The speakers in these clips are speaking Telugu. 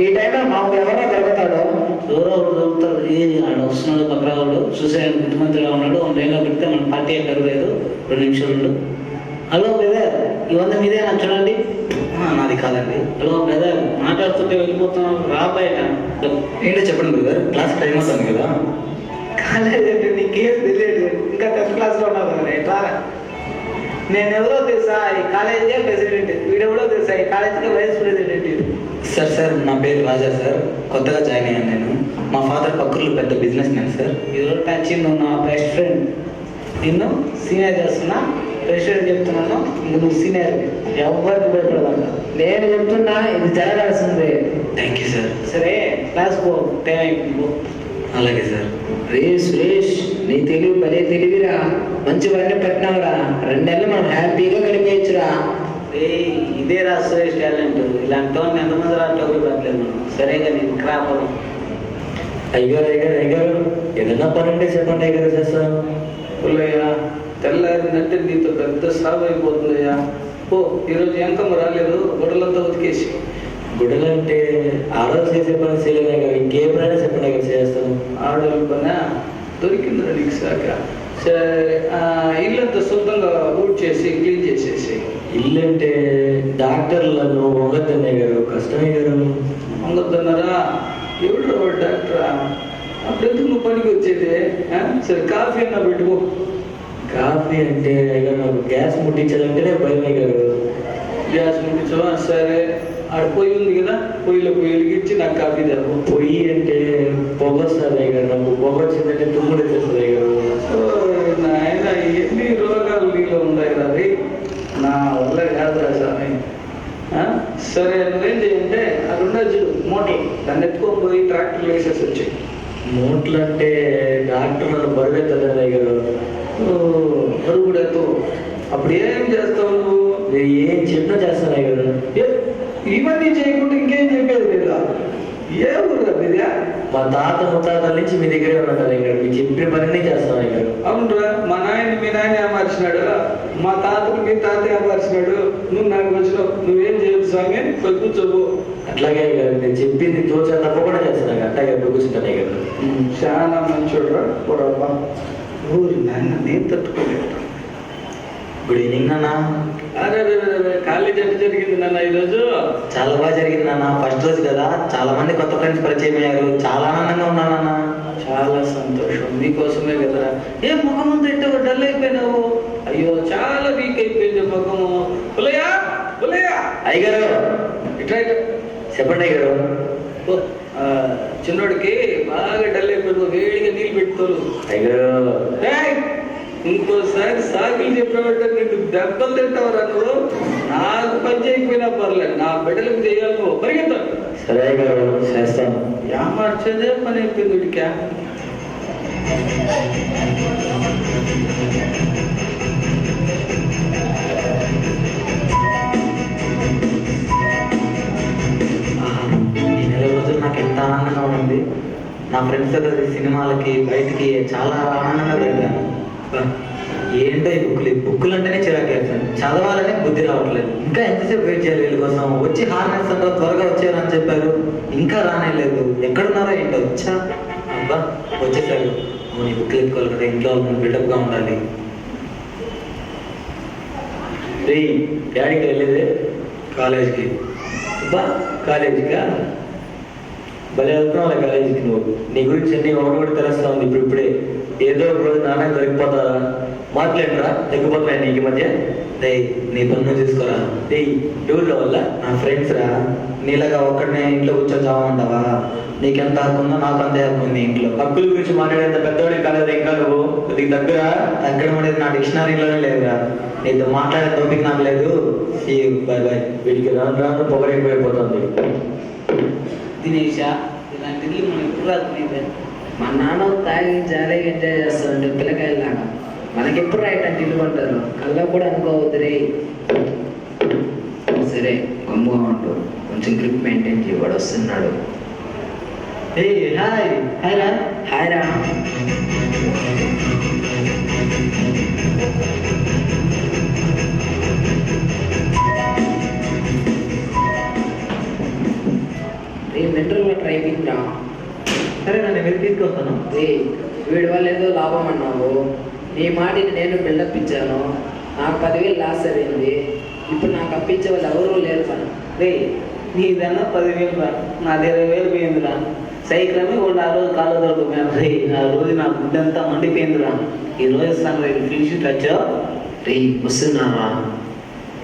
ఈ టైంలో మాకు ఎవరో దొరుకుతాడు? ఎవరో ఏది ఆడు వస్తున్నాడు పక్కవాడు చూసాడు ముఖ్యమంత్రిగా ఉన్నాడు. ఏళ్ళ పెడితే మన పార్టీ ఎక్కడ లేదు రెండు నిమిషాలు ఉండు. హలో బ్రదర్ ఈ వంద మీదే నా చూడండి. "ఆ, నాది కాదండి. హలో బ్రదర్ మాట్లాడుతుంటే వెళ్ళిపోతున్నాం. రా బయట. ఏంటో చెప్పండి బ్రదర్ క్లాస్ టైం అవుతుంది కదా. కాలేజ్ అంటే నీకేం తెలియదు. ఇంకా టెన్త్ క్లాస్లో ఉన్నావు కదా ఎట్లా నేను ఎవరో తెలుసా? ఈ కాలేజే ప్రెసిడెంట్ వీడెవడో తెలుసా? ఈ కాలేజీకి వైస్ ప్రెసిడెంట్ సార్ సార్ నా పేరు రాజా సార్. కొత్తగా జాయిన్ అయ్యాను నేను. మా ఫాదర్ పక్కూర్లో పెద్ద బిజినెస్ మ్యాన్ సార్. ఈరోజు నువ్వు నా బెస్ట్ ఫ్రెండ్. నిన్ను సీనియర్ చేస్తున్నా ప్రెసిడెంట్ చెప్తున్నాను. నువ్వు సీనియర్ ఎవరికి భయపడదాక నేను చెప్తున్నా ఇది జరగాల్సిందే. థ్యాంక్ యూ సార్ సరే క్లాస్ పో. టైం అయిపోయింది. అలాగే సార్ రే సురేష్ నీ తెలివి భలే తెలివిరా. మంచి వన్నీ పెట్టినావురా. రెండేళ్ళు మనం హ్యాపీగా గడిపేయచ్చురా. ఇదే రా సురేష్ టాలెంట్. ఇలాంటి వాళ్ళని ఎంతమంది రా టోపీ పట్టలేదు మనం. సరేగా నేను క్రాపరు అయ్యారు అయ్యారు అయ్యారు ఏదన్నా పని ఉంటే చెప్పండి అయ్యారు చేస్తాను పుల్లయ్య తెల్లారిందంటే నీతో పెద్ద సాగు అయిపోతుందయ్యా. ఓ ఈరోజు ఎంకమ్మ రాలేదు? గొడవలంతా ఉతికేసి. గుడిలో అంటే ఆరోజు చేసే పని చేయలేదు కదా ఇంకే పనైనా చెప్పండి అయ్యారు చేస్తాను ఆడవాళ్ళ పని? దొరికిందిరా నీకు సాక. సరే ఇల్లంతా శుద్ధంగా ఊడ్ చేసి క్లీన్ చేసేసి. ఇల్లు అంటే డాక్టర్లను వంగద్దన్నయ్య గారు కష్టమే గారు వంగొద్దన్నారా? ఎవడు వాడు డాక్టరా? అప్పుడు ఎందుకు నువ్వు పనికి వచ్చేది? సరే కాఫీ అన్నా పెట్టుకో. కాఫీ అంటే నాకు గ్యాస్ ముట్టించాలంటేనే భయం అయ్యారు గ్యాస్ ముట్టించవా? సరే. ఆడ పొయ్యి ఉంది కదా పొయ్యిలో పొయ్యి వెలిగించి నాకు కాఫీ తెరపు పొయ్యి అంటే పొగ వస్తుంది అయ్యారు నాకు పొగ వచ్చిందంటే తుమ్ముడు తెస్తుంది అయ్యారు నాయన ఎన్ని రోగాలు నీలో ఉన్నాయి రవి నా వల్ల కాదురా స్వామి ఆ? సరే నువ్వేం చేయంటే అది ఉండదు చూడు మోటార్. దాన్ని ఎత్తుకొని పోయి ట్రాక్టర్లు వేసేసి వచ్చాయి. మూట్లు అంటే డాక్టర్ నన్ను బరువెత్తలేదు అయ్యారు పరుగుడెత్తు అప్పుడు ఏం చేస్తావు నువ్వు? ఏం చెప్పినా చేస్తాను ఏ- ఇవన్నీ చేయకుండా ఇంకేం చెప్పేది లేదా ఏ ఊరు మీదే మా తాత ముత్తాతల నుంచి మీ దగ్గరే ఉన్నాను అయ్యారు మీరు చెప్పిన పనిని చేస్తాను అయ్యారు అవునరా మా నాయన మీ నాయన ఏమార్చినాడు మా తాతను మీ తాత ఏమార్చినాడు నువ్వు నాకు వచ్చినావు. నువ్వేం చేయదు స్వామి? పోయి కూర్చోబో అట్లాగే అయ్యారు నేను చెప్పింది తోచా తప్పకుండా చేస్తాను అట్టాగే కూర్చుంటాను అయ్యారు చాలా మంచోడు పొరబ్బా ఊరి నాయన నేను తట్టుకోలేదు గుడ్ ఈవినింగ్ నాన్న. అరే కాలేజ్ ఎట్లా జరిగింది నాన్న ఈరోజు. చాలా బాగా జరిగింది నాన్న ఫస్ట్ రోజు కదా. చాలా మంది కొత్త ఫ్రెండ్స్ పరిచయం అయ్యారు. చాలా ఆనందంగా ఉన్నాను నాన్న. చాలా సంతోషం. నీకోసమే కదరా. ఏ ముఖం అంతా ఎట్టో డల్ అయిపోయినావు. అయ్యో చాలా వీక్ అయిపోయింది ముఖము పులయ్యా పులయ్యా అయ్యగారు. ఇట్లా. చెప్పండి అయ్యగారు. చిన్నోడికి బాగా డల్ అయిపోయింది వేడిగా నీళ్ళు పెట్టుకోరు. అయ్యగారు! ఇంకోసారి సాకులు చెప్పినట్టు నీకు దెబ్బలు తింటావురా నువ్వు నాకు పని చేయకపోయినా పర్లేదు. నా బిడ్డలకు చేయాలి నువ్వు పరిగెత్తావు. సరే అయ్యగారు చేస్తాను. యామార్చేదే పని అయిపోయింది వీడికా. ఆహా, ఈ నెల రోజులు నాకు ఎంత ఆనందంగా ఉంది నా ఫ్రెండ్స్ సినిమాలకి బయటికి చాలా ఆనందంగా ఏంటో ఈ బుక్లు ఈ బుక్కులు అంటేనే చిరాకేస్తాను చదవాలనే బుద్ధి రావట్లేదు. ఇంకా ఎంతసేపు వెయిట్ చేయాలి వీళ్ళ కోసం? వచ్చి హార్నెస్ అంతా త్వరగా వచ్చారని చెప్పారు. ఇంకా రానేలేదు ఎక్కడున్నారో ఏంటో? వచ్చా అబ్బా వచ్చేసారు. అవును ఈ బుక్లు ఎత్తుకోవాలి కదా ఇంట్లో బిల్డప్గా ఉండాలి. రే డాడీకి వెళ్ళేదే? కాలేజ్కి. అబ్బా కాలేజీకా? భలే వెళ్తున్నావు కాలేజీకి నువ్వు. నీ గురించి అన్ని ఒకటి కూడా తెలుస్తా ఉంది ఇప్పుడు ఇప్పుడే. ఏదో ఒక రోజు నాన్న దొరికిపోతారా? మాట్లాడరా తగ్గిపోతున్నాయి నీకు మధ్య? డే నీ పన్ను తీసుకోరా. డే ఎవరిలో వల్ల నా ఫ్రెండ్స్ రా. నీలాగా ఒక్కడనే ఇంట్లో కూర్చొని చావమంటావా? నీకెంత హక్కు ఉందో నాకు అంతే హక్కు ఉంది ఇంట్లో. హక్కుల గురించి మాట్లాడేంత పెద్దవాడి కాలేదు ఇంకా నువ్వు? నీకు దగ్గర తగ్గడం అనేది నా డిక్షనరీలోనే లేదురా. నీతో మాట్లాడే టోపిక్ నాకు లేదు. ఈ బాయ్ బాయ్ వీటికి రాను రాను పొగరైపోయిపోతుంది దినేష ఇలాంటి మనం ఎప్పుడు రాదు మా నాన్న తాగి జాలీగా ఎంజాయ్ చేస్తాడు పిల్లకాయలాగా మనకి నాకు ఎప్పుడు రైట్ ఇల్లు అంటారు కళ్ళ కూడా అనుకోవద్దు రే సరే గమ్ముగా ఉండు కొంచెం గ్రిప్ మెయింటైన్ చేయి. వాడు వస్తున్నాడు. ఏ హాయ్. హాయ్ రా. హాయ్ రా. రే వాటర్ అయిపోయిందిరా సరే నన్ను మీరు తీసుకొస్తాను. రే వీడి వల్ల ఏదో లాభం అన్నావు. నీ మాటిని నేను బిల్డప్ ఇచ్చాను. నాకు పదివేలు లాస్ అయింది. ఇప్పుడు నాకు అప్పించే వాళ్ళు ఎవరూ లేరు పని. రే నీదన్నా పదివేలు రా నాది ఇరవై వేలు పోయిందిరా. సైకిల్ అమ్మి వాళ్ళు ఆ రోజు కాళ్ళు దొరకపోయాను రే ఆ రోజు నా గుడ్డంతా మండిపోయిందిరా. ఈ రోజు ఇస్తాను రేపు ఫినిష్ వచ్చావు? రే వస్తున్నావా?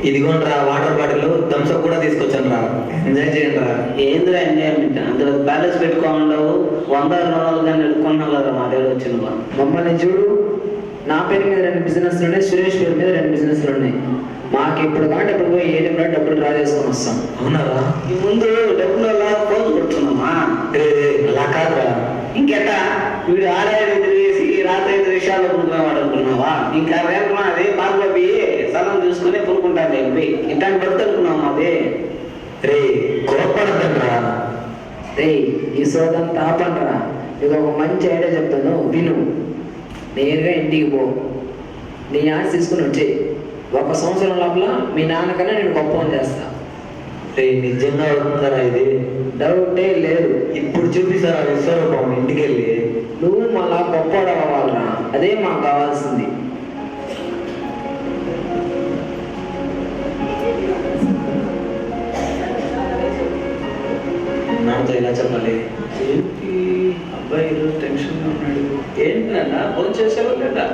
ఇదిగోండి రా వాటర్ బాటిల్ థమ్స్అప్ కూడా తీసుకొచ్చాను రా ఎంజాయ్ చేయండి రా ఏందిరా ఎంజాయ్మెంట్ అందులో బ్యాలెన్స్ పెట్టుకోమండవు వంద రెండు వందలు కానీ ఎడుకున్నావు కదా మా దగ్గర వచ్చిన మమ్మల్ని చూడు. నా పేరు మీద రెండు బిజినెస్లు ఉన్నాయి సురేష్ పేరు మీద రెండు బిజినెస్లు ఉన్నాయి మాకు ఇప్పుడు కాబట్టి ఇప్పుడు పోయి ఏటీఎంలో డబ్బులు డ్రా చేసుకొని వస్తాం. అవునా రా ఈ ముందు డబ్బులు ఫోన్ కొడుతున్నామా? అలా కాదురా. ఇంకెట్టా? వీడు ఆడాయి తిరిగేసి రాత్రి ఐదు విషయాలు పుడుకునేవాడు అనుకున్నావా ఇంకా రేపు అదే పార్లో పోయి స్థలం చూసుకుని పురుకుంటాను చెప్పి ఇట్లాంటి బతుకు అనుకున్నాం అదే రే కోపడద్దండి రా ఈ సోదంతా ఆపండ్రా నీకు ఒక మంచి ఐడియా చెప్తాను విను. నేరుగా ఇంటికి పో. నీ ఆశ తీసుకుని వచ్చేయి ఒక సంవత్సరం లోపల మీ నాన్నకన్నా నేను గొప్పని చేస్తా. రే నిజంగా అవుతుందరా ఇది. డౌటే లేదు. ఇప్పుడు చూపిస్తారా విశ్వరూపం ఇంటికి వెళ్ళి నువ్వు మళ్ళా అవ్వాలరా. అదే మాకు కావాల్సింది. నాన్నతో ఇలా చెప్పాలి ఏంటి? అబ్బాయి ఈరోజు టెన్షన్గా ఉన్నాడు. ఏంటి నాన్న? ఫోన్ చేసావా లేదా?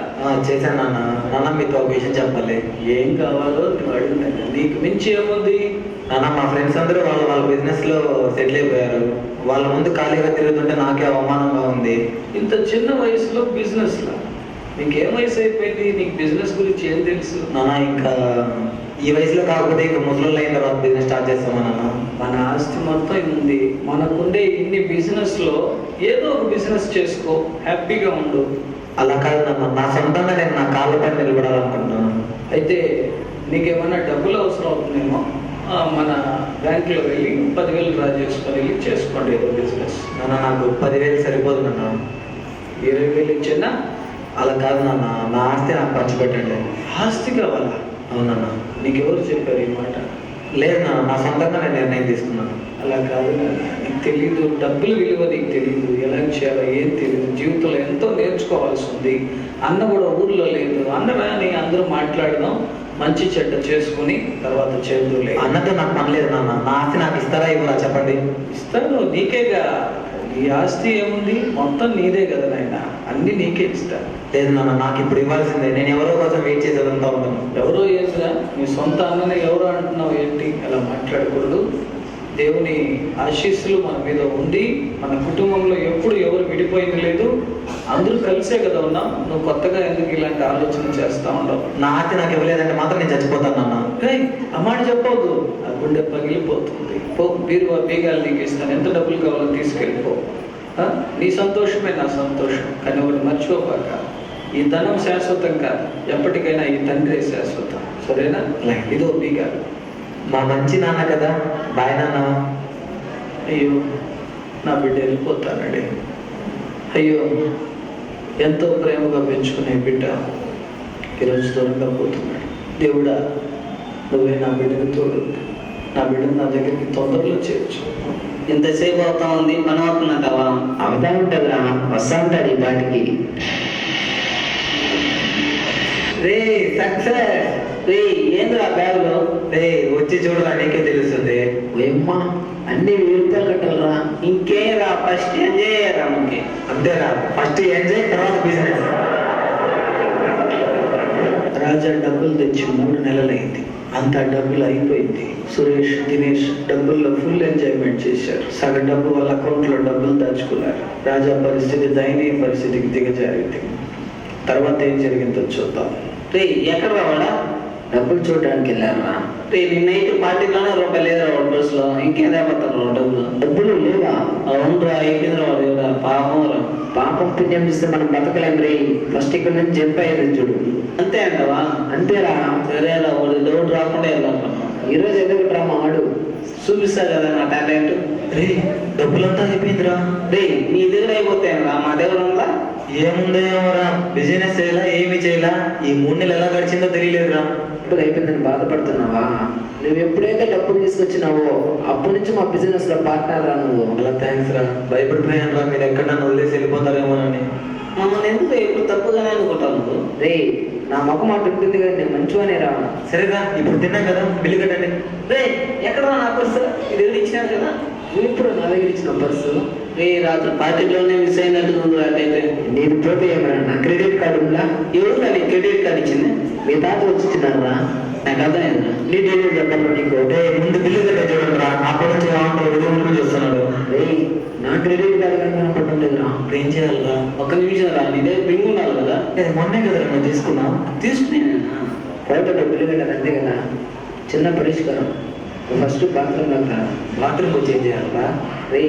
చేశాను నాన్న. నాన్న మీతో ఒక విషయం చెప్పాలి. ఏం కావాలో నువ్వు అడుగుతాను. నీకు మించి ఏముంది? నాన్న మా ఫ్రెండ్స్ అందరూ వాళ్ళ వాళ్ళ బిజినెస్లో సెటిల్ అయిపోయారు. వాళ్ళ ముందు ఖాళీగా తిరుగుతుంటే నాకే అవమానంగా ఉంది. ఇంత చిన్న వయసులో బిజినెస్ లా? నీకు ఏం వయసు అయిపోయింది? నీకు బిజినెస్ గురించి ఏం తెలుసు? నాన్న ఇంకా ఈ వయసులో కాకపోతే ఇంకా ముసలు అయిన తర్వాత బిజినెస్ స్టార్ట్ చేస్తామా నాన్న మన ఆస్తి మొత్తం ఉంది మనకుండే ఇన్ని బిజినెస్లో ఏదో ఒక బిజినెస్ చేసుకో హ్యాపీగా ఉండు. అలా కాదు నా సొంతంగా నేను నా కాళ్ళ పైన నిలబడాలనుకుంటున్నాను. అయితే నీకేమైనా డబ్బులు అవసరం అవుతుందేమో మన బ్యాంకులో వెళ్ళి పదివేలు డ్రా చేసుకొని వెళ్ళి చేసుకోండి ఏదో బిజినెస్ నాన్న నాకు పదివేలు సరిపోదు నాన్న. ఇరవై వేలు ఇచ్చినా? అలా కాదు నాన్న. నా ఆస్తి నాకు పంచిపెట్టండి. ఆస్తి కావాలా? అవునన్నా. నీకెవరు చెప్పారు ఈ మాట? లేదు నాన్న నా సొంతంగా నేను నిర్ణయం తీసుకున్నాను. అలా కాదు. నీకు తెలీదు డబ్బుల విలువ నీకు తెలీదు ఎలా చేయాలో ఏం తెలియదు జీవితంలో ఎంతో నేర్చుకోవాల్సి ఉంది. అన్న కూడా ఊర్లో లేదు. అన్న రాని అందరూ మాట్లాడదాం మంచి చెడ్డ చేసుకుని తర్వాత చేదులే. అన్నతో నాకు పని లేదు నాన్న. నా ఆస్తి నాకు ఇస్తారా ఇవ్వరా చెప్పండి. ఇస్తాను నీకేగా? ఈ ఆస్తి ఏముంది? మొత్తం నీదే కదా నాయన. అన్ని నీకే ఇస్తాను లేదు నాన్న నాకు ఇప్పుడు ఇవ్వాల్సిందే. నేను ఎవరో కోసం వెయిట్ చేసేదంతా ఉంటాను ఎవరో ఏంటిరా? నీ సొంత అన్నని ఎవరో అంటున్నావు ఏంటి? అలా మాట్లాడకూడదు. దేవుని ఆశీస్సులు మన మీద ఉంది మన కుటుంబంలో ఎప్పుడు ఎవరు విడిపోయింది లేదు. అందరూ కలిసే కదా ఉన్నాం. నువ్వు కొత్తగా ఎందుకు ఇలాంటి ఆలోచన చేస్తా ఉండవు? నా ఆస్తి నాకు ఇవ్వలేదంటే మాత్రం నేను చచ్చిపోతాను నాన్న. రేయ్, ఆ మాట చెప్పవద్దు ఆ గుండె పగిలిపోతుంది. పో బీరువా బీగాలు నీకు ఇస్తాను ఎంత డబ్బులు కావాలో తీసుకెళ్ళిపో? నీ సంతోషమే నా సంతోషం. కానీ ఒకటి మర్చిపోపాక ఈ ధనం శాశ్వతం కాదు. ఎప్పటికైనా ఈ తండ్రి శాశ్వతం. సరేనా. ఇదో బీగాలు. మా మంచి నాన్న కదా? బాయ్ నాన్న. అయ్యో నా బిడ్డ వెళ్ళిపోతానండి. అయ్యో ఎంతో ప్రేమగా పెంచుకునే బిడ్డ ఈరోజు దూరంగా పోతున్నాడు దేవుడా నువ్వే నా బిడ్డని తోడు. నా బిడ్డను నా దగ్గరికి తొందరలో చేర్చు. ఇంతసేపు అవుతా ఉంది. పని అవుతుందంటావా అవుతా ఉంటుందిరా వస్తా ఉంటాడు ఈ పాటికి. రే సక్సెస్. రే ఏంద్రా బ్యాగులో? రే వచ్చి చూడరా నీకే తెలుస్తుంది? ఏమ్మా అన్ని వెయ్యి రూపాయలు కట్టాలరా ఇంకేం రా ఫస్ట్ ఎంజాయ్ చేయరా మనకి. అంతేరా ఫస్ట్ ఎంజాయ్ తర్వాత బిజినెస్ రాజా డబ్బులు తెచ్చి మూడు నెలలైంది. అంత డబ్బులు అయిపోయింది. సురేష్ దినేష్ డబ్బుల్లో ఫుల్ ఎంజాయ్మెంట్ చేశారు. సగం డబ్బు వాళ్ళ అకౌంట్లో డబ్బులు దాచుకున్నారు. రాజా పరిస్థితి దయనీయ పరిస్థితికి దిగజారింది. తర్వాత ఏం జరిగిందో చూద్దాం. రే ఎక్కడ రావాడా డబ్బులు చూడడానికి వెళ్ళారా రే నిన్న నైట్ పార్టీలోనే రూపాయలు లేదా వాడు బస్సులో? ఇంకేదే పోతారు డబ్బులు. డబ్బులు లేవా? అవునురా అయిపోయిందిరా ఎవరా పాపం రా. పాపం పుణ్యం చేస్తే మనం బతకలేం రే. ఫస్ట్ ఇక్కడ నుంచి అయ్యేది చూడు. అంతే అంటవా? అంతేరా? సరేరా వాడు డౌట్ రాకుండా వెళ్ళాలి ఈరోజు ఎదుగుట్రా మా వాడు. చూపిస్తా కదా నా టాలెంట్ రే డబ్బులంతా అయిపోయిందిరా. రే నీ దగ్గర అయిపోతాయి మా దగ్గర ఉందా? ఏముందో ఏమోరా బిజినెస్ చేయాలా? ఏమి చేయాలా? ఈ మూడు నెలలు ఎలా గడిచిందో తెలియలేదురా. ఇప్పుడు అయిపోయిందని బాధపడుతున్నావా? నువ్వు ఎప్పుడైతే డబ్బులు తీసుకొచ్చినావో అప్పటి నుంచి మా బిజినెస్లో పార్ట్నర్ రా నువ్వు. అలా థ్యాంక్స్ రా. భయపడిపోయాను రా మీరు ఎక్కడ నన్ను వదిలేసి వెళ్ళిపోతారేమోనని. మమ్మల్ని ఎందుకు ఎప్పుడు తప్పుగానే అనుకుంటావు నువ్వు? రే నా ముఖం అటు ఉంటుంది కదా నేను మంచివానే రా. సరేరా ఇప్పుడు తిన్నాం కదా. బిల్లు కట్టండి. రే ఎక్కడ నా పర్సు ఇది ఇచ్చినాను కదా? నువ్వు ఇప్పుడు నా దగ్గర ఇచ్చిన పర్సు రే రాత్రి పార్టీలోనే మిస్ అయినట్టు ఉంది అటైతే నేను పోతే ఏమరా నా క్రెడిట్ కార్డు ఉందా? ఎవరు కానీ క్రెడిట్ కార్డు ఇచ్చింది? మీ తాత వచ్చి ఇచ్చినారా నాకు అర్థమైందిరా. నీ డీటెయిల్ చెప్పాలి నీకు? అంటే ముందు బిల్లు కట్టే చూడండి రా. అప్పటి నుంచి ఏమంటారు ఎదురు చూస్తున్నాడు. రే నా క్రెడిట్ కార్డు కానీ ఇప్పుడు ఏం చేయాలరా? ఒక్క నిమిషం రా. నీ దగ్గర రింగ్ ఉండాలి కదా. మొన్నే కదా నేను తీసుకున్నా తీసుకుని కోట డబ్బులు కదా అంతే కదా. చిన్న పరిష్కారం. నువ్వు ఫస్ట్ బాత్రూమ్ వెళ్తా బాత్రూమ్ ఏం చేయాలరా రే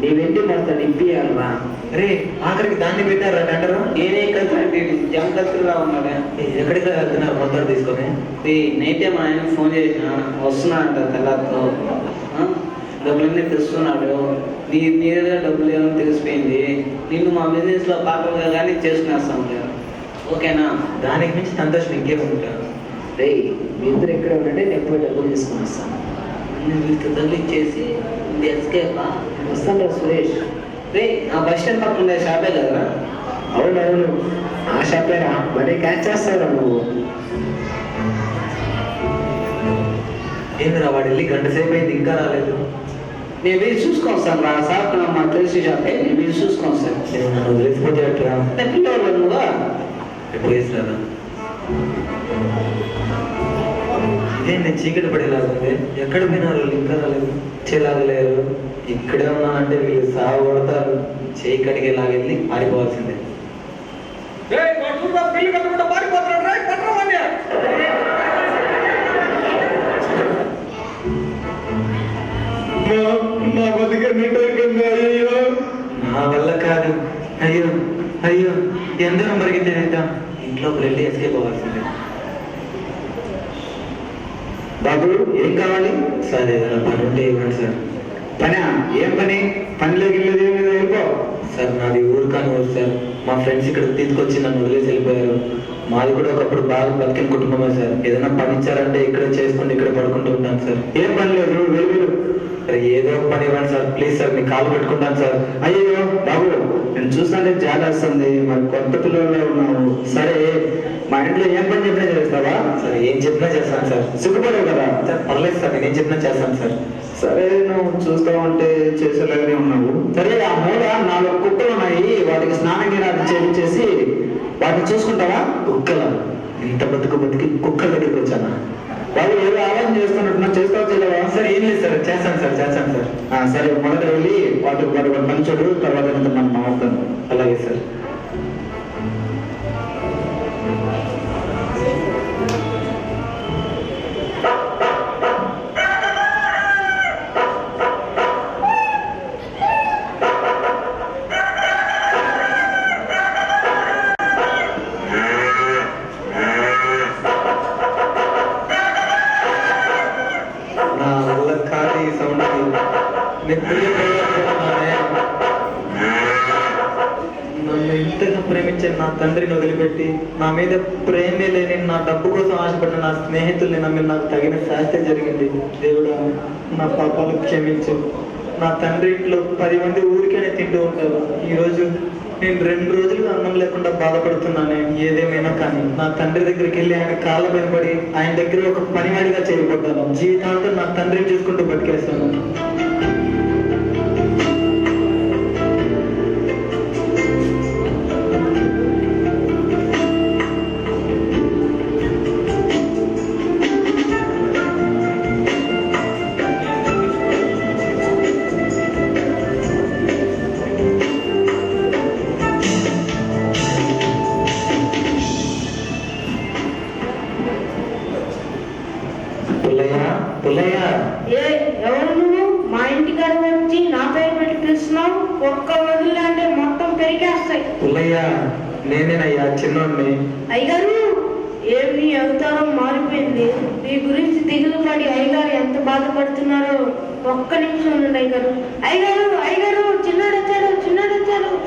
నీ వెంటి మొత్తం నింపియాలరా రే ఆఖరికి దాన్ని పెట్టారా టెండర్ నేనే కత్తి జమ కత్తిలా ఉన్నాడే ఎక్కడికి వెళ్తున్నారు మొత్తం తీసుకొని? రే నైటే మా ఆయన ఫోన్ చేసిన వస్తున్నా అంట తెల్లారితో. ఆ? డబ్బులన్నీ తెస్తున్నాడు. నీ నీ దగ్గర డబ్బులు ఏమో తెలిసిపోయింది. నిన్ను మా బిజినెస్లో పాత్రగా కానీ చేసుకునేస్తాం లేదు. ఓకేనా? దానికి మించి సంతోషం ఇంకేముంటారు రే మీ ఇద్దరు ఎక్కడ ఉంటే నేను పోయి డబ్బులు తీసుకొని వస్తాను. నేను వీళ్ళకి తగిలిచ్చేసి ఇది ఎస్కేపా వస్తాను సురేష్. రే ఆ బస్ స్టాండ్ పక్కన ఉండే షాపే కదరా? అవునవును ఆ షాపేరా మరి క్యాచ్ చేస్తావురా నువ్వు. ఏందిరా వాడు వెళ్ళి గంట సేపు అయింది ఇంకా రాలేదు. నేను వీళ్ళు చూసుకొని వస్తాను రా. షాప్ మా తెలిసి షాపే. నేను వీళ్ళు చూసుకొని నేను నన్ను వదిలేసిపోతే అట్రా అంటే పిల్లవాళ్ళు నువ్వా ఎప్పుడు ఇదేంటి చీకటి పడేలాగా ఉంది. ఎక్కడ పోయినారు ఇంకా రాలేదు చెలాగలేరు ఇక్కడే ఉన్నానంటే వీళ్ళు సాగు కొడతారు. చేయి కడిగే లాగెళ్ళి పారిపోవాల్సిందే నా వల్ల కాదు. అయ్యో అయ్యో ఎందరో మరిగితే ఇంట్లో వెళ్ళి ఎస్కేప్ అవ్వాల్సిందే. బాబు ఏం కావాలి? సార్ ఏదైనా పని ఉంటే ఇవ్వండి సార్. పనా? ఏం పని? పనిలో గిల్లేదు వెళ్ళిపో సార్ నాది ఊరు కాని ఊరు సార్. మా ఫ్రెండ్స్ ఇక్కడ తీసుకొచ్చి నన్ను వదిలేసి వెళ్ళిపోయారు. మాది కూడా ఒకప్పుడు బాగా బతికిన కుటుంబమే సార్. ఏదైనా పని ఇచ్చారంటే ఇక్కడే చేసుకుంటూ ఇక్కడ పడుకుంటూ ఉంటాను సార్. ఏం పని లేదు నువ్వు వెళ్ళు ఏదో ఒక పని ఇవ్వండి సార్. ప్లీజ్ సార్ మీ కాలు పెట్టుకుంటాను సార్. అయ్యో బాబు నేను చూస్తుంటే జాలి వస్తుంది మరి కొత్త పిల్లల్లో ఉన్నావు సరే మా ఇంట్లో ఏం పని చెప్పినా చేస్తావా సార్ ఏం చెప్పినా చేస్తాను సార్. సిగ్గుపడవు కదా? సార్ పర్లేదు సార్ నేను ఏం చెప్పినా చేస్తాను సార్. సరే నువ్వు చూస్తావంటే చేసేలాగానే ఉన్నావు. సరే ఆ మూల నాలుగు కుక్కలు ఉన్నాయి వాటికి స్నానం గినాలు చేయించేసి వాటిని చూసుకుంటావా? కుక్కల. ఇంత బతుకు బతికి కుక్కల దగ్గరికి వచ్చానా? వాళ్ళు ఏదో ఆలోచన చేస్తున్నట్టున్నా చేస్తావా చేయలేవా? సార్ ఏం లేదు సార్ చేస్తాను సార్ చేస్తాను సార్. సరే మొదట వెళ్ళి వాటి వాటి పంచడు తర్వాత ఇంత మనం మారుతాను అలాగే సార్. తగిన శాస్త్రం జరిగింది. దేవుడా నా పాపాలు క్షమించు. నా తండ్రి ఇంట్లో పది మంది ఊరికైనా తింటూ ఉంటారు. ఈరోజు నేను రెండు రోజులు అన్నం లేకుండా బాధపడుతున్నాను. ఏదేమైనా కానీ నా తండ్రి దగ్గరికి వెళ్ళి ఆయన కాళ్ళ పడి ఆయన దగ్గర ఒక పనివాడిగా చేయబడ్డాను. జీవితాంతం నా తండ్రిని చూసుకుంటూ బతికేస్తాను ఉండండి అయ్యగారు అయ్యగారు అయ్యగారు చిన్నాడు వచ్చాడు చిన్నాడు వచ్చాడు.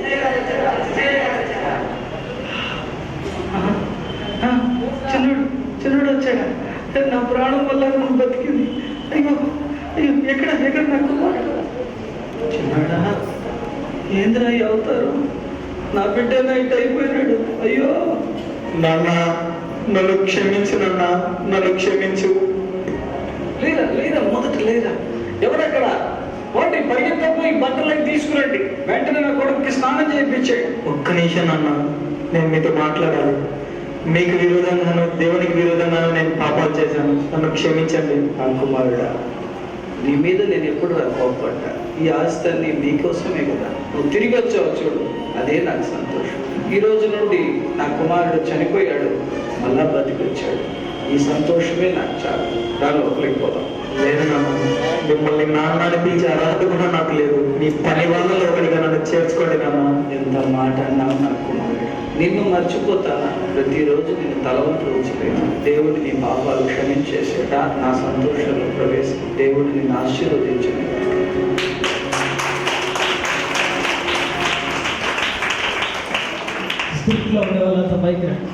ఆ, చిన్నోడు చిన్నోడు వచ్చాడా? నా ప్రాణం వల్ల నువ్వు బతికింది. అయ్యో అయ్యో ఎక్కడ ఎక్కడ నా కుమారుడు? చిన్నాడా ఏంద్రా అవుతారు? నా బిడ్డ నైట్ అయిపోయినాడు. అయ్యో. నాన్న నన్ను క్షమించు నాన్న నన్ను క్షమించు. లేదా లేదా మొదట లేదా ఎవరక్కడ? వాటి పరిగెత్తపోయి బట్టలకి తీసుకురండి. వెంటనే నా కొడుకుకి స్నానం చేయించాడు ఒక్క నిమిషం నాన్న నేను మీతో మాట్లాడాలి. మీకు విరోధంగాను దేవునికి విరోధంగాను నేను పాపాలు చేశాను. నన్ను క్షమించండి. నా కుమారుడా నీ మీద నేను ఎప్పుడు రా కోపడ్డా? ఈ ఆస్తి అన్ని నీకోసమే కదా. నువ్వు తిరిగి వచ్చావు చూడు అదే నాకు సంతోషం. ఈ రోజు నుండి నా కుమారుడు చనిపోయాడు మళ్ళా బతికొచ్చాడు. ఈ సంతోషమే నాకు చాలు. రా లోపలికి పోదాం. లేదు నాన్న. మిమ్మల్ని నాన్న అని పిలిచే అర్హత కూడా నాకు లేదు. మీ పని వాళ్ళలో ఒకటిగా నన్ను చేర్చుకోండి నాన్న. ఎంత మాట అన్నావు నా కుమారుడు నిన్ను మర్చిపోతానా? ప్రతిరోజు నిన్ను తలవంత ఉంచలేదు దేవుడు నీ పాపాలు క్షమించేసేట నా సంతోషంలో ప్రవేశం దేవుడు నిన్ను ఆశీర్వదించను స్టిక్లో ఉండే వాళ్ళంతా పైకి రండి.